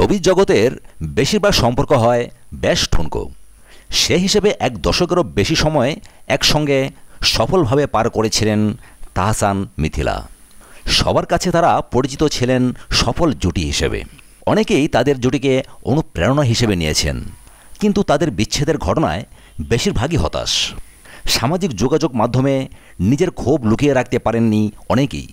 ছবির জগতের বেশিরভাগ সম্পর্ক হয় বেশ ঠুনকো। সে হিসেবে এক দশকেরও বেশি সময় একসঙ্গে সফলভাবে পার করেছিলেন তাহসান মিথিলা। সবার কাছে তারা পরিচিত ছিলেন সফল জুটি হিসেবে। অনেকেই তাদের জুটিকে অনুপ্রেরণা হিসেবে নিয়েছেন, কিন্তু তাদের বিচ্ছেদের ঘটনায় বেশিরভাগই হতাশ। সামাজিক যোগাযোগ মাধ্যমে নিজের ক্ষোভ লুকিয়ে রাখতে পারেননি অনেকেই।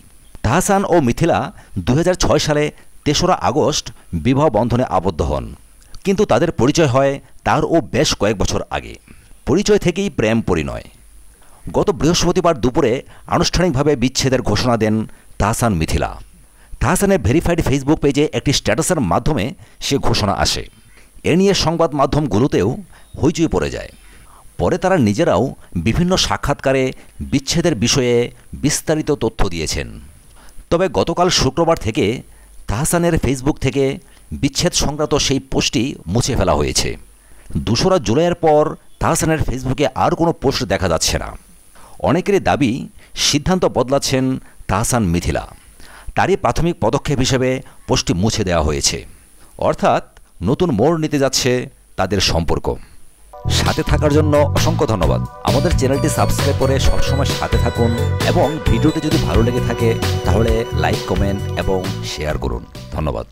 তাহসান ও মিথিলা দু হাজার ছয় সালে তেসরা আগস্ট বিবাহ বন্ধনে আবদ্ধ হন। কিন্তু তাদের পরিচয় হয় তার ও বেশ কয়েক বছর আগে। পরিচয় থেকেই প্রেম পরিণয়। গত বৃহস্পতিবার দুপুরে আনুষ্ঠানিকভাবে বিচ্ছেদের ঘোষণা দেন তাহসান মিথিলা। তাহসানের ভেরিফাইড ফেসবুক পেজে একটি স্ট্যাটাসের মাধ্যমে সে ঘোষণা আসে। এ নিয়ে সংবাদ মাধ্যমগুলোতেও হইচই পড়ে যায়। পরে তারা নিজেরাও বিভিন্ন সাক্ষাৎকারে বিচ্ছেদের বিষয়ে বিস্তারিত তথ্য দিয়েছেন। তবে গতকাল শুক্রবার থেকে তাহসানের ফেসবুক থেকে বিচ্ছেদ সংক্রান্ত সেই পোস্টটি মুছে ফেলা হয়েছে। দোসরা জুলাইয়ের পর তাহসানের ফেসবুকে আর কোনো পোস্ট দেখা যাচ্ছে না। অনেকেরই দাবি, সিদ্ধান্ত বদলাচ্ছেন তাহসান মিথিলা। তারই প্রাথমিক পদক্ষেপ হিসেবে পোস্টটি মুছে দেওয়া হয়েছে। অর্থাৎ নতুন মোড় নিতে যাচ্ছে তাদের সম্পর্ক। সাথে থাকার জন্য অসংখ্য ধন্যবাদ। আমাদের চ্যানেলটি সাবস্ক্রাইব করে সবসময় সাথে থাকুন এবং ভিডিওটি যদি ভালো লেগে থাকে, তাহলে লাইক, কমেন্ট এবং শেয়ার করুন। ধন্যবাদ।